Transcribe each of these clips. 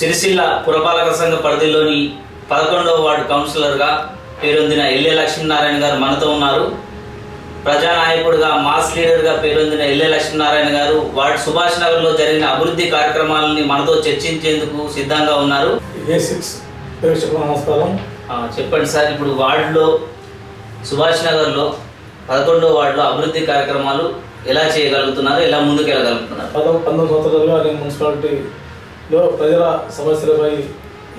సిరిసిల్ల పురపాలక సంఘ పరిధిలోని పదకొండవ వార్డు కౌన్సిలర్గా పేరొందిన ఎల్ఏ లక్ష్మీనారాయణ గారు మనతో ఉన్నారు. ప్రజానాయకుడిగా మాస్ లీడర్గా పేరొందిన ఎల్ఏ లక్ష్మీనారాయణ గారు వార్డు సుభాష్ నగర్లో జరిగిన అభివృద్ధి కార్యక్రమాలని మనతో చర్చించేందుకు సిద్ధంగా ఉన్నారు. నమస్కారం చెప్పండి సార్ ఇప్పుడు వార్డులో సుభాష్ నగర్లో పదకొండవ వార్డులో అభివృద్ధి కార్యక్రమాలు ఎలా చేయగలుగుతున్నారు ఎలా ముందుకు వెళ్ళగలుగుతున్నారు పంతొమ్మిది సంవత్సరాలుగా నేను లో ప్రజల సమస్యలపై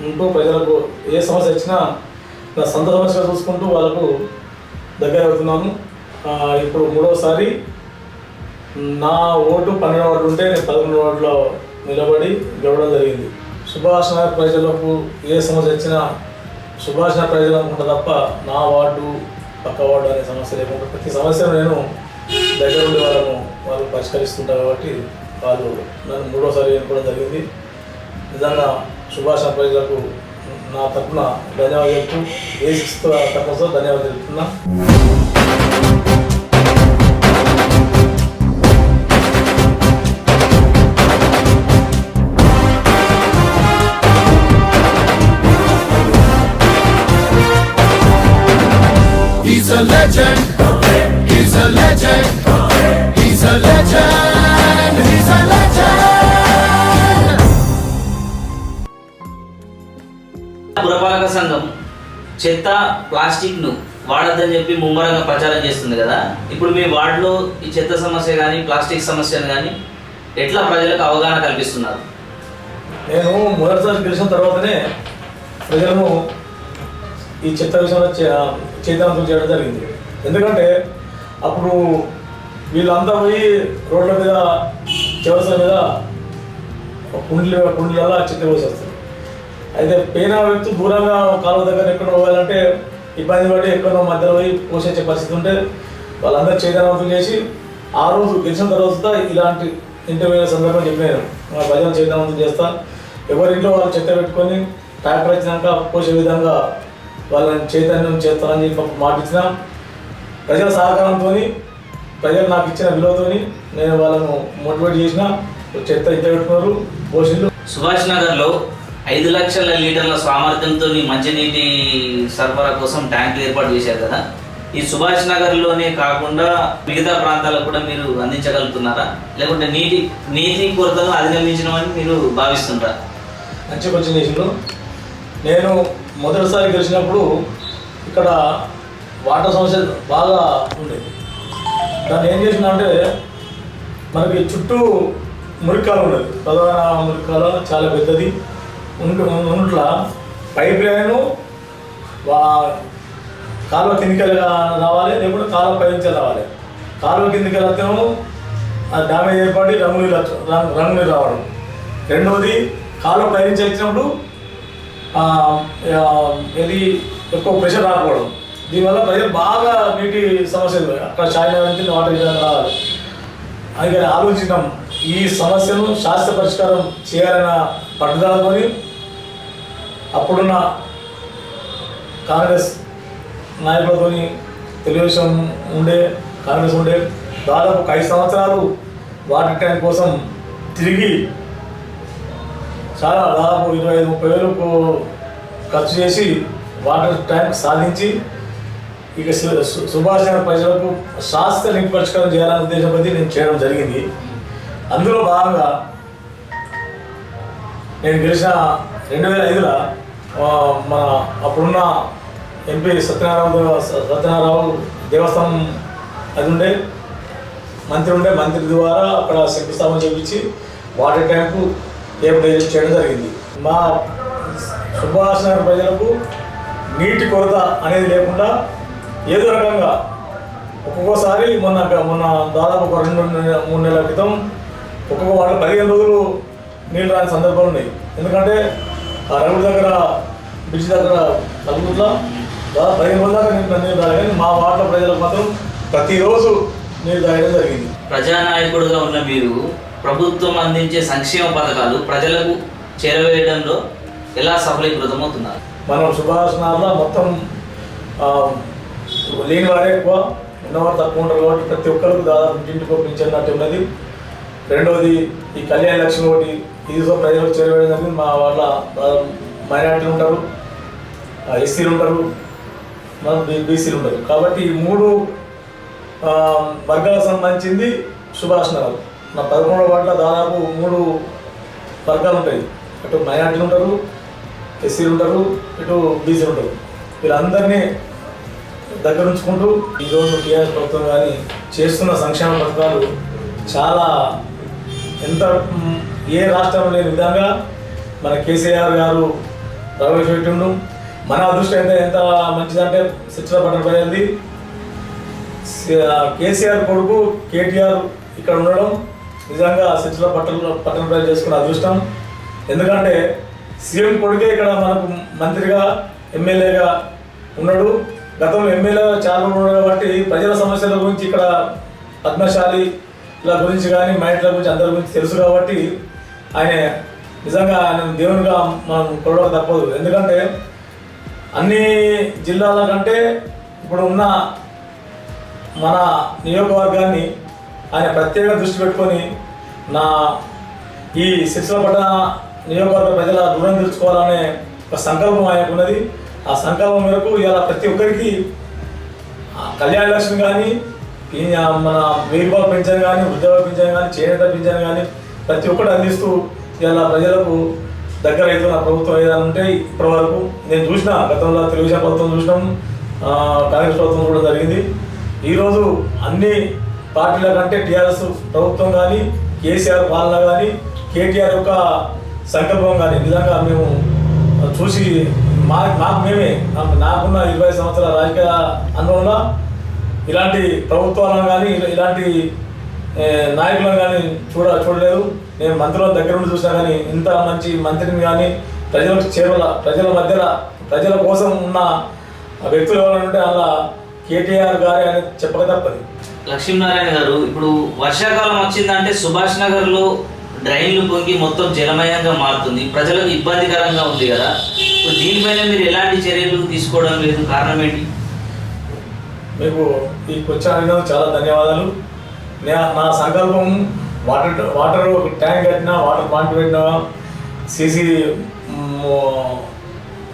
ఉంటూ ప్రజలకు ఏ సమస్య వచ్చినా నా సొంత సమస్యగా చూసుకుంటూ వాళ్ళకు దగ్గర అవుతున్నాను. ఇప్పుడు మూడవసారి నా ఓటు పన్నెండు ఓట్లు ఉంటే నేను పదకొండు ఓట్లో నిలబడి గెలవడం జరిగింది. సుభాష్ నగర్ ప్రజలకు ఏ సమస్య వచ్చినా సుభాష్ నగర్ ప్రజలు అనుకుంటా తప్ప నా వార్డు పక్క వార్డు అనే సమస్య లేకుండా ప్రతి సమస్యను నేను దగ్గర ఉండి వాళ్ళను వాళ్ళు పరిష్కరిస్తుంటారు కాబట్టి వాళ్ళు నన్ను మూడోసారి ఎన్నుకోవడం జరిగింది. నిజంగా సుభాష్ నగర్ ప్రజలకు నా తరఫున ధన్యవాదాలు ఏ సిక్స్ తరఫున ధన్యవాదాలు చెప్తున్నా చెత్త ప్లాస్టిక్ను వాడద్దని చెప్పి ముమ్మరంగా ప్రచారం చేస్తుంది కదా. ఇప్పుడు మీ వార్డులో ఈ చెత్త సమస్య కానీ ప్లాస్టిక్ సమస్యను కానీ ఎట్లా ప్రజలకు అవగాహన కల్పిస్తున్నారు? నేను మొదటిసారి గెలిచిన తర్వాతనే ప్రజలను ఈ చెత్త విషయంలో చే- చేయడం జరిగింది. ఎందుకంటే అప్పుడు వీళ్ళంతా పోయి రోడ్ల మీద చివరసల మీద కుండ్లి కుండ్లలో చెత్త పోసి వస్తారు అయితే పేన వ్యక్తి దూరంగా కాలువ దగ్గర ఎక్కడ పోవాలంటే ఇబ్బంది పడి ఎక్కడో మధ్యలో పోయి పోషించే పరిస్థితి ఉంటే వాళ్ళందరూ చైతన్యవంతం చేసి ఆ రోజు గెలిచిన తర్వాత ఇలాంటి ఇంటర్వ్యూ సందర్భం చెప్పాను మా భజన చైతన్యవంతం చేస్తా. ఎవరింట్లో వాళ్ళు చెత్త పెట్టుకొని ట్రాక్టర్ వచ్చినాక పోసే విధంగా వాళ్ళని చైతన్యం చేస్తానని చెప్పి ఒక మాట ఇచ్చిన. ప్రజల సహకారంతో ప్రజలు నాకు ఇచ్చిన విలువతోని నేను వాళ్ళను మోటివేట్ చేసిన. చెత్త ఇంత పెట్టుకున్నారు పోషిళ్ళు సుభాష్ నగర్లో ఐదు లక్షల లీటర్ల సామర్థ్యంతో మంచినీటి సరఫరా కోసం ట్యాంకులు ఏర్పాటు చేశారు కదా. ఈ సుభాష్ నగర్లోనే కాకుండా మిగతా ప్రాంతాలకు కూడా మీరు అందించగలుగుతున్నారా? లేకుంటే నీటి నీటి కొరతను అధిగమించడం మీరు భావిస్తుంటారా? మంచి క్వశ్చన్ నేను మొదటిసారి గెలిచినప్పుడు ఇక్కడ వాటర్ సమస్య బాగా ఉండేది దాన్ని ఏం చేసిందంటే అంటే మనకి చుట్టూ మురికాలు ఉండదు ప్రధాన మురికాలు చాలా పెద్దది. ఉంట్ల పైప్ లైన్ కాలువ కిందికి రావాలి లేకుంటే కాలువ పై నుంచి రావాలి. కాలువ కిందికి వెళ్తేమో అది డ్యామేజ్ ఏర్పడి రంగు నీళ్ళు రావడం. రెండవది కాలువ పై నుంచి వచ్చినప్పుడు ఇది ఎక్కువ ప్రెషర్ రాకపోవడం. దీనివల్ల ప్రజలు బాగా నీటి సమస్యలు అక్కడ చాయ్ నుంచి వాటర్ రావాలి. అందుకని ఆలోచించడం ఈ సమస్యను శాస్త్ర పరిష్కారం చేయాలన్న పట్టుదలతోని అప్పుడున్న కాంగ్రెస్ నాయకులతోని తెలుగుదేశం ఉండే కాంగ్రెస్ ఉండే దాదాపు ఒక ఐదు సంవత్సరాలు వాటర్ ట్యాంక్ కోసం తిరిగి చాలా దాదాపు ఇరవై ఐదు ముప్పై వేలకు ఖర్చు చేసి వాటర్ ట్యాంక్ సాధించి ఇక సుభాష్ నగర్ ప్రజలకు శాస్త్ర నీటి పరిష్కారం చేయాలనే ఉద్దేశంతో నేను చేయడం జరిగింది. అందులో భాగంగా నేను గెలిచిన రెండు వేల ఐదులో మన అప్పుడున్న ఎంపీ సత్యనారాయణ సత్యనారాయణ దేవస్థానం అది ఉండే మంత్రి ఉండే మంత్రి ద్వారా అక్కడ శంకుస్థాపన చేయించి వాటర్ ట్యాంకు ఏర్పాటు చేయడం జరిగింది. మా సుభాష్ నగర్ ప్రజలకు నీటి కొరత అనేది లేకుండా ఏదో రకంగా ఒక్కొక్కసారి మొన్న మొన్న దాదాపు ఒక రెండు మూడు నెలల క్రితం ఒక్కొక్క వాళ్ళు పదిహేను రోజులు నీళ్ళు రాని సందర్భాలు ఉన్నాయి. ఎందుకంటే ఆ రగుడు దగ్గర బ్రిడ్జ్ దగ్గర నలుగురులో పదిహేను రోజుల దాకా రాలి కానీ మా వార్డుల ప్రజలకు మాత్రం ప్రతిరోజు నీళ్ళు తాగడం జరిగింది. ప్రజానాయకుడుగా ఉన్న మీరు ప్రభుత్వం అందించే సంక్షేమ పథకాలు ప్రజలకు చేరవేయడంలో ఎలా సఫలీకృతమవుతున్నారు? మనం నగర్లో మొత్తం లేని వారే ఎక్కువ ఉన్నవారు తక్కువ ఉంటారు కాబట్టి ప్రతి ఒక్కరికి దాదాపు ఇంటికి పంపించినట్టు ఉన్నది. రెండవది ఈ కళ్యాణ లక్ష్మి ఒకటి ఈరోజు ప్రజలు ప్రజలకు చేరవేయడం మా వాళ్ళ మైనార్టీలు ఉంటారు ఎస్సీలు ఉంటారు మన బీసీలు ఉంటారు కాబట్టి ఈ మూడు వర్గాలకు సంబంధించింది సుభాష్ నగర్ నా పదకొండవ వాటిలో దాదాపు మూడు వర్గాలు ఉంటాయి. అటు మైనార్టీలు ఉంటారు ఎస్సీలు ఉంటారు ఇటు బీసీలు ఉంటారు. వీళ్ళందరినీ దగ్గర ఉంచుకుంటూ ఈరోజు టీఆర్ఎస్ ప్రభుత్వం కానీ చేస్తున్న సంక్షేమ పథకాలు చాలా ఎంత ఏ రాష్ట్రం లేని విధంగా మన కేసీఆర్ గారు ప్రవేశపెట్టిండు మన అదృష్టం ఎంత ఎంత మంచిదంటే శిక్షణ పట్టబడింది కేసీఆర్ కొడుకు కేటీఆర్ ఇక్కడ ఉండడం నిజంగా శిక్షణ పట్టణ పట్టణ చేసుకున్న అదృష్టం. ఎందుకంటే సీఎం కొడుకే ఇక్కడ మనకు మంత్రిగా ఎమ్మెల్యేగా ఉన్నాడు. గతంలో ఎమ్మెల్యే చాలా ఉన్నాడు కాబట్టి ప్రజల సమస్యల గురించి ఇక్కడ పద్మశాలి ఇలా గురించి కానీ మైండ్ల గురించి అందరి గురించి తెలుసు కాబట్టి ఆయన. నిజంగా ఆయన దేవునిగా మనం కొడవక తప్పదు. ఎందుకంటే అన్ని జిల్లాల కంటే ఇప్పుడు ఉన్న మన నియోజకవర్గాన్ని ఆయన ప్రత్యేక దృష్టి పెట్టుకొని నా ఈ శిక్షణ పడ్డ నియోజకవర్గ ప్రజల రుణం తీర్చుకోవాలనే ఒక సంకల్పం ఆయనకు ఉన్నది. ఆ సంకల్పం మేరకు ఇలా ప్రతి ఒక్కరికి కళ్యాణ లక్ష్మి కానీ మన వెయ్యి రూపాయల కానీ ఉద్యోగ పెంచాను కానీ చేనేత పెంచాను కానీ ప్రతి ఒక్కటి అందిస్తూ ఇలా ప్రజలకు దగ్గర అవుతున్న ప్రభుత్వం ఏదైనా ఉంటే ఇప్పటి వరకు నేను చూసిన గతంలో తెలుగుదేశం ప్రభుత్వం చూసినాం కాంగ్రెస్ ప్రభుత్వం కూడా జరిగింది. ఈరోజు అన్ని పార్టీల కంటే టీఆర్ఎస్ ప్రభుత్వం కానీ కేసీఆర్ పాలన కానీ కేటీఆర్ యొక్క సంకల్పం కానీ నిజంగా మేము చూసి మా మాకు మేమే నాకు- నాకున్న ఇరవై సంవత్సరాల రాజకీయ అనుభవంలో ఇలాంటి ప్రభుత్వాలను కానీ ఇలా- ఇలాంటి నాయకులను కానీ చూడ చూడలేదు నేను మంత్రుల దగ్గర నుండి చూసినా కానీ ఇంత మంచి మంత్రిని కానీ ప్రజలకు చేరువల ప్రజల మధ్యలో ప్రజల కోసం ఉన్న వ్యక్తులు ఎవరైనా ఉంటే అలా కేటీఆర్ గారి అని చెప్పక తప్పదు. లక్ష్మీనారాయణ గారు ఇప్పుడు వర్షాకాలం వచ్చిందంటే సుభాష్ నగర్లో డ్రైన్లు పొంగి మొత్తం జలమయంగా మారుతుంది. ప్రజలకు ఇబ్బందికరంగా ఉంది కదా. ఇప్పుడు దీనిపైన మీరు ఎలాంటి చర్యలు తీసుకోవడం లేదు. కారణం ఏంటి? మీకు ఈ క్వశ్చన్ చాలా ధన్యవాదాలు. నేను నా సంకల్పం వాటర్ వాటర్ ట్యాంక్ కట్టినా వాటర్ పాయింట్ పెట్టినా సీసీ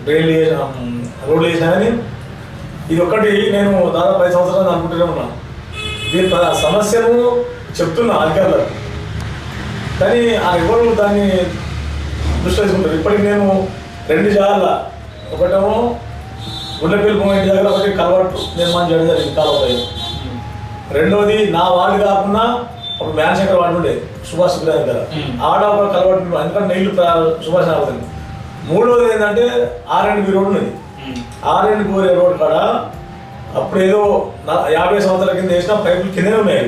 డ్రైన్ రోడ్లు చేసినా కానీ ఇది ఒక్కటి నేను దాదాపు ఐదు సంవత్సరాలు అనుకుంటూనే ఉన్నాను దీని సమస్యను చెప్తున్నా అధికారులకు కానీ ఆ ఎవరు దాన్ని దృష్టి చేసుకుంటారు ఇప్పటికి నేను రెండు జాగాల ఒకటేమో గుండెపల్లి ఇంటి దగ్గర ఒకటి కలవట్టు నిర్మాణం చేయడం జరిగింది కాలువ రెండోది నా వార్డు కాకుండా ఒక మ్యాన్శంకర్ వార్డు ఉండే సుభాష్ సుబ్రహ్మణ్యం మ్మ్. ఆడ ఒక కలవట్టు ఎందుకంటే నీళ్ళు సుభాష్ అవుతుంది మూడోది ఏంటంటే ఆర్ అండ్ బి రోడ్ ఉన్నది. Um. R and Gore road కాడ అప్పుడు ఏదో యాభై సంవత్సరాల కింద వేసిన పైపులు కిందనే ఉన్నాయి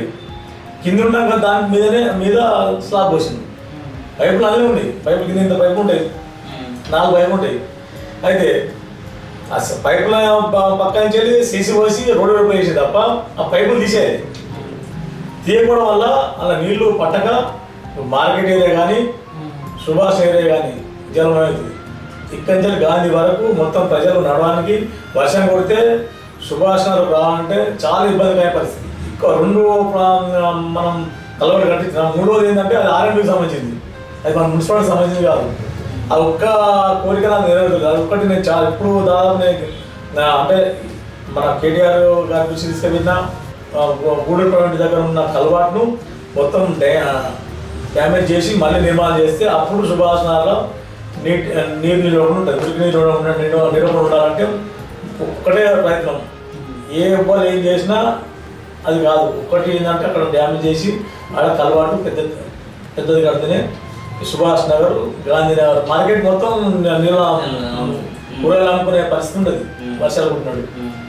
కింద ఉన్నాక దాని మీదనే మీద స్లాబ్ పోసింది. పైపులు అన్నీ ఉన్నాయి. పైపులు కింద ఇంత పైపు ఉంటాయి. నాలుగు పైపులు ఉంటాయి. అయితే ఆ స- పైపుల పక్క నుంచి వెళ్ళి సీసీ పోసి రోడ్డు వైపు వేసి తప్ప ఆ పైపులు తీసేది. తీయకపోవడం వల్ల అలా నీళ్ళు పట్టక మార్కెట్ ఏరియా కానీ సుభాష్ ఏరియా కానీ జలమవుతుంది ఇక్కడి నుంచి గాంధీ వరకు మొత్తం ప్రజలు నడవడానికి వర్షం కొడితే సుభాష్ నగర్ రావాలంటే చాలా ఇబ్బందికరమైన పరిస్థితి. ఇంకా రెండు మనం కలవలు కట్టించిన మూడోది ఏంటంటే అది ఆర్ఎండ్కి సంబంధించింది. అది మన మున్సిపాలిటీకి సంబంధించింది కాదు. ఆ ఒక్క కోరిక నాకు నెరవేరుతుంది అది ఒక్కటి నేను చాలా ఇప్పుడు దాదాపు నేను నా- అంటే మన కేటీఆర్ గారి గురించి తీసుకెళ్ళిన గూడూరు ప్రైవేట్ దగ్గర ఉన్న కలవాటును మొత్తం డ్యా- డ్యామేజ్ చేసి మళ్ళీ నిర్మాణం చేస్తే అప్పుడు సుభాష్ నగర్లో నీటి నీరు నిలవకుండా ఉంటుంది. మురికి నీరు నిలవకుండా ఉండాలంటే ఒక్కటే ప్రయత్నం. ఏ ఇబ్బంది ఏం చేసినా అది కాదు. ఒక్కటి ఏంటంటే అక్కడ డ్యామేజ్ చేసి ఆడ కలవాటు పెద్ద పెద్దది కడితేనే సుభాష్ నగర్ గాంధీ నగర్ మార్కెట్ మొత్తం నిల్వ కూరగాయలు అమ్ముకునే పరిస్థితి ఉండదు. వర్షాలు పుట్టినాడు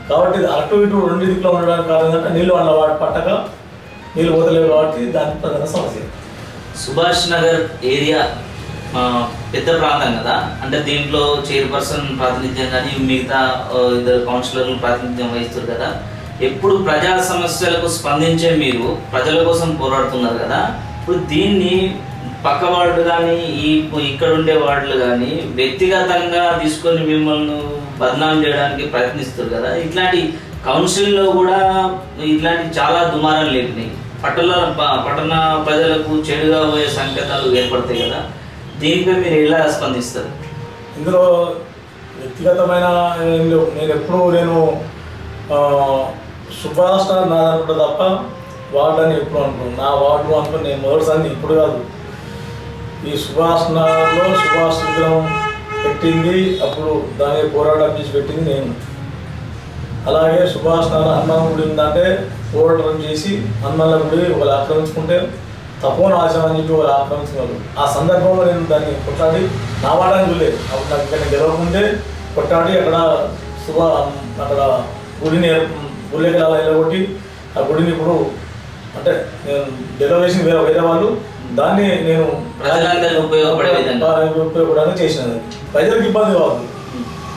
కాబట్టి అటు ఇటు రెండు దిక్కులో ఉండడానికి కారణం ఏంటంటే నీళ్ళు వాళ్ళ వాటి పట్టక నీళ్ళు పోతలేవు కాబట్టి దాని ప్రధాన సమస్య. సుభాష్ నగర్ ఏరియా పెద్ద ప్రాంతం కదా? అంటే దీంట్లో చైర్పర్సన్ ప్రాతినిధ్యం కానీ మిగతా ఇద్దరు కౌన్సిలర్లు ప్రాతినిధ్యం వహిస్తారు కదా? ఎప్పుడు ప్రజా సమస్యలకు స్పందించే మీరు ప్రజల కోసం పోరాడుతున్నారు కదా? ఇప్పుడు దీన్ని పక్క వాళ్ళు కానీ ఈ ఇక్కడ ఉండే వాళ్ళు కానీ వ్యక్తిగతంగా తీసుకొని మిమ్మల్ని బదనాం చేయడానికి ప్రయత్నిస్తారు కదా. ఇట్లాంటి కౌన్సిల్లో కూడా ఇట్లాంటి చాలా దుమారాలు లేపినాయి. పట్టణ పట్టణ ప్రజలకు చెడుగా పోయే సంకేతాలు ఏర్పడతాయి కదా. దీనిపై మీరు ఎలా స్పందిస్తారు? ఇందులో వ్యక్తిగతమైన నేను ఎప్పుడూ నేను ఆ, సుభాష్ నాది తప్ప వార్డు అని ఎప్పుడు అనుకున్నాను నా వార్డు అనుకుని నేను మొదటిసారి ఇప్పుడు కాదు. ఈ సుభాష్ సుభాష్ విగ్రహం పెట్టింది. అప్పుడు దాని పోరాటం చేసి పెట్టింది నేను. అలాగే సుభాష్ నగర్ హనుమాన్ గుడి ఉందంటే పోరాటం చేసి అన్నాల గుడి వాళ్ళు ఆక్రమించుకుంటే తపోన ఆశ్రమం అని చెప్పి వాళ్ళు ఆక్రమించుకున్నారు. ఆ సందర్భంలో నేను దాన్ని కొట్టాడి నా వాడని చూడలేదు అప్పుడు నాకు ఇక్కడ గెలవకుంటే కొట్టాడి అక్కడ సుభా అక్కడ గుడిని గుళ్ళకి ఎలగొట్టి ఆ గుడిని ఇప్పుడు అంటే నేను డెలివరేషన్ వేరే వేరే వాళ్ళు. దాన్ని నేను. ఉపయోగపడడానికి చేసినది ప్రజలకు ఇబ్బంది కావద్దు.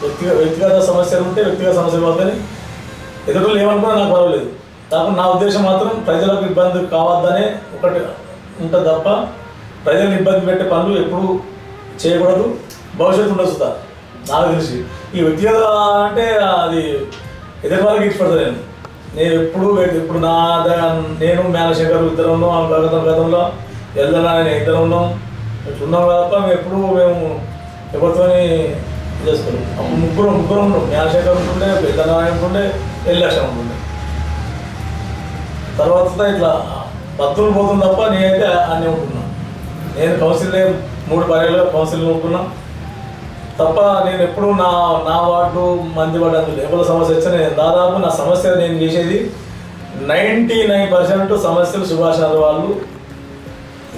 వ్యక్తిగత వ్యక్తిగత సమస్యలు ఉంటే వ్యక్తిగత సమస్యలు అవుతాయి ఎదురు ఏమనుకున్నా నాకు పర్వాలేదు. కాకపోతే నా ఉద్దేశం మాత్రం ప్రజలకు ఇబ్బంది కావద్దనే ఒకటి ఉంటుంది తప్ప ప్రజలను ఇబ్బంది పెట్టే పనులు ఎప్పుడు చేయకూడదు. భవిష్యత్తు సార్ నాకు తెలిసి. ఈ వ్యక్తిగత అంటే అది ఎదురు వాళ్ళకి ఇచ్చిపడతాను నేను. నేను ఎప్పుడు ఇప్పుడు నా నేను మేనశేఖర్ ఇద్దరు ఉన్నాం గత గతంలో ఎల్లనా నేను ఇద్దరు ఉన్నాం. ఉన్నాం తప్ప మేము ఎప్పుడూ మేము ఎవరితోని చేసుకోలేం అప్పుడు ముగ్గురు ముగ్గురు ఉన్నాం జ్ఞానశేఖర్ ఉంటుండే పెద్దనారాయణ ఉంటుండే ఎల్లక్షం ఉంటుండే. తర్వాత ఇట్లా భక్తులు పోతుంది తప్ప నేనైతే అన్నీ ఉంటున్నా. నేను కౌన్సిల్ మూడు పర్యాలు కౌన్సిల్ ఉంటున్నా. తప్ప నేను ఎప్పుడు నా నా వార్డు మంది వాడు అందులో ఎవరి సమస్య వచ్చినా నేను దాదాపు నా సమస్య నేను చేసేది నైంటీ నైన్ పర్సెంట్ సమస్యలు సుభాష్ వాళ్ళు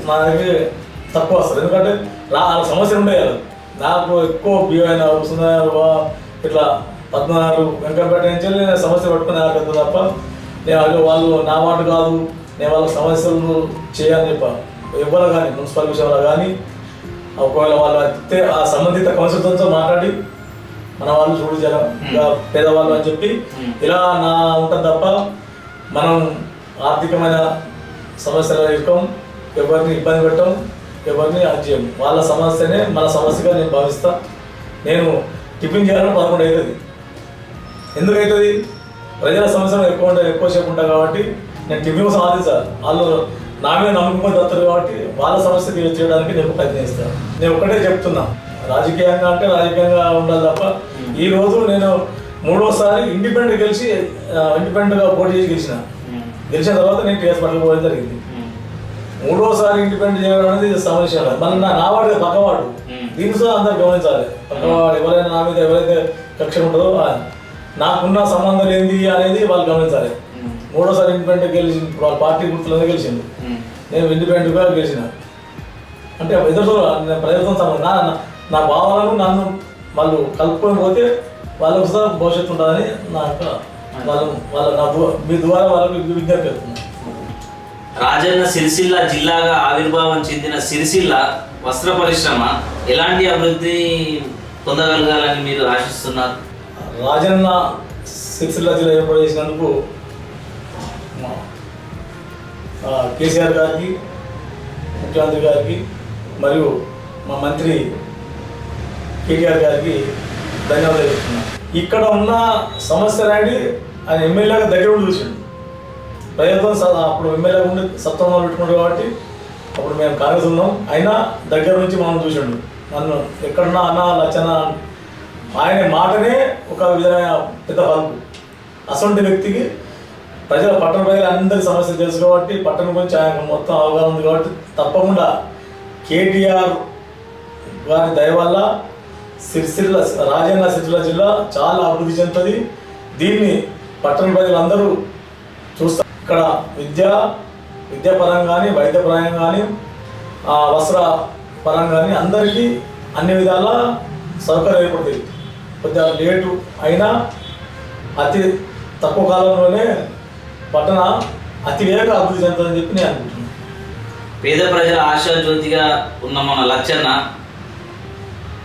నా దగ్గర తక్కువ వస్తారు ఎందుకంటే నా ఆ సమస్యలు ఉండే కదా. నాకు ఎక్కువ బియ్యమైన వస్తున్నాయా ఇట్లా పద్నాలుగు వెంకటపేట నుంచి నేను సమస్య పట్టుకుని ఆగద్దు తప్ప నేను అదే వాళ్ళు నా మాట కాదు నేను వాళ్ళ సమస్యలు చేయాలని చెప్ప. ఎవరు కానీ మున్సిపల్ విషయంలో కానీ ఒకవేళ వాళ్ళు అయితే ఆ సంబంధిత కౌన్సిలర్తో మాట్లాడి మన వాళ్ళు చూడు ఇలా పేదవాళ్ళు అని చెప్పి. ఇలా నా ఉంటుంది తప్ప మనం ఆర్థికమైన సమస్యలు ఇరుకోం ఎవరిని ఇబ్బంది పెట్టం ఎవరిని అది చేయం. వాళ్ళ సమస్యనే మన సమస్యగా నేను భావిస్తా. నేను టిఫిన్ చేయాలని పదకొండు అవుతుంది ఎందుకు అవుతుంది ప్రజల సమస్యలు ఎక్కువ ఉంటాయి ఎక్కువ సేపు ఉంటాయి కాబట్టి నేను టిఫిన్ సాధించాలి వాళ్ళు నా మీద నమ్మకం దత్తరు కాబట్టి వాళ్ళ సమస్య తీర్చేయడానికి నేను ప్రయత్నిస్తాను నేను ఒకటే చెప్తున్నా. రాజకీయంగా అంటే రాజకీయంగా ఉండాలి తప్ప ఈ రోజు నేను మూడోసారి ఇండిపెండెంట్ గెలిచి ఇండిపెండెంట్గా పోటీ చేసి గెలిచిన. గెలిచిన తర్వాత నేను టీఎస్ పట్ల పోవడం జరిగింది. మూడోసారి ఇండిపెండెంట్ చేయడం అనేది సమస్య. మన నా వాడు పక్కవాడు. కూడా అందరు గమనించాలి. పక్కవాడు ఎవరైనా నా మీద ఎవరైతే కక్ష ఉంటుందో నాకున్న సంబంధం ఏంది అనేది వాళ్ళు గమనించాలి. మూడోసారి ఇండిపెండెంట్ గెలిచి వాళ్ళ పార్టీ గుర్తులోనే గెలిచింది. నేను ఇండిపెండెంట్గా గెలిచిన. అంటే ఎదురు నేను ప్రజలతో సమ- నా నా- భావాలను నన్ను వాళ్ళు కలుపుకొని పోతే వాళ్ళకు భవిష్యత్తు ఉంటుందని నా యొక్క వాళ్ళు వాళ్ళ నా మీ ద్వారా వాళ్ళకి విజ్ఞప్తి రాజన్న సిరిసిల్ల జిల్లాగా ఆవిర్భావం చెందిన సిరిసిల్ల వస్త్ర పరిశ్రమ ఎలాంటి అభివృద్ధి పొందగలగాలని మీరు ఆశిస్తున్నారు? రాజన్న సిరిసిల్ల జిల్లా ఏర్పాటు చేసినందుకు కేసీఆర్ గారికి ముఖ్యమంత్రి గారికి మరియు మా మంత్రి కేటీఆర్ గారికి ధన్యవాదాలు చెప్తున్నాను. ఇక్కడ ఉన్న సమస్య రాడి ఆయన ఎమ్మెల్యేగా దగ్గర ఉండి చూసిండు. ప్రయత్నం అప్పుడు ఎమ్మెల్యే ఉండి సత్వంలో పెట్టుకున్నాడు కాబట్టి అప్పుడు మేము కాంగ్రెస్ ఉన్నాం. అయినా దగ్గర నుంచి మనం చూసిండు. నన్ను ఎక్కడున్నా అన్న లచ్చన ఆయన మాటనే ఒక విధమైన పెద్ద పలుపు అసొంటి వ్యక్తికి ప్రజల పట్టణ ప్రజలు అందరి సమస్యలు తెలుసు కాబట్టి పట్టణం గురించి ఆయన మొత్తం అవగాహన ఉంది కాబట్టి తప్పకుండా కేటీఆర్ వారి దయ వల్ల సిరిసిల్ల రాజన్న సిరిసిల్ల జిల్లా చాలా అభివృద్ధి చెందుతుంది. దీన్ని పట్టణ ప్రజలందరూ చూస్తారు ఇక్కడ విద్య విద్యాపరంగా కానీ వైద్యపరంగా కానీ వస్త్ర పరంగా కానీ అందరికీ అన్ని విధాల సౌకర్యం ఏర్పడుతుంది. కొద్దిగా లేటు అయినా అతి తక్కువ కాలంలోనే పట్టణ అతి వేగంగా అభివృద్ధి చెందుతుందని చెప్పి నేను అనుకుంటున్నాను. పేద ప్రజల ఆశా జ్యోతిగా ఉన్న మన లచ్చన్న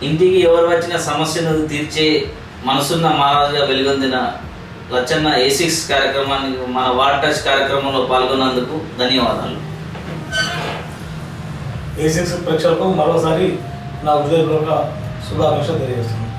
ఇంటికి ఎవరు వచ్చిన సమస్యను తీర్చే మనసున్న మహారాజుగా వెలుగొందిన లచ్చన్న ఏ సిక్స్ కార్యక్రమాన్ని మన వార్ టచ్ కార్యక్రమంలో పాల్గొన్నందుకు ధన్యవాదాలు. ఏ సిక్స్ ప్రేక్షకులకు మరోసారి నా హృదయపూర్వక శుభాకాంక్షలు తెలియజేస్తున్నాను.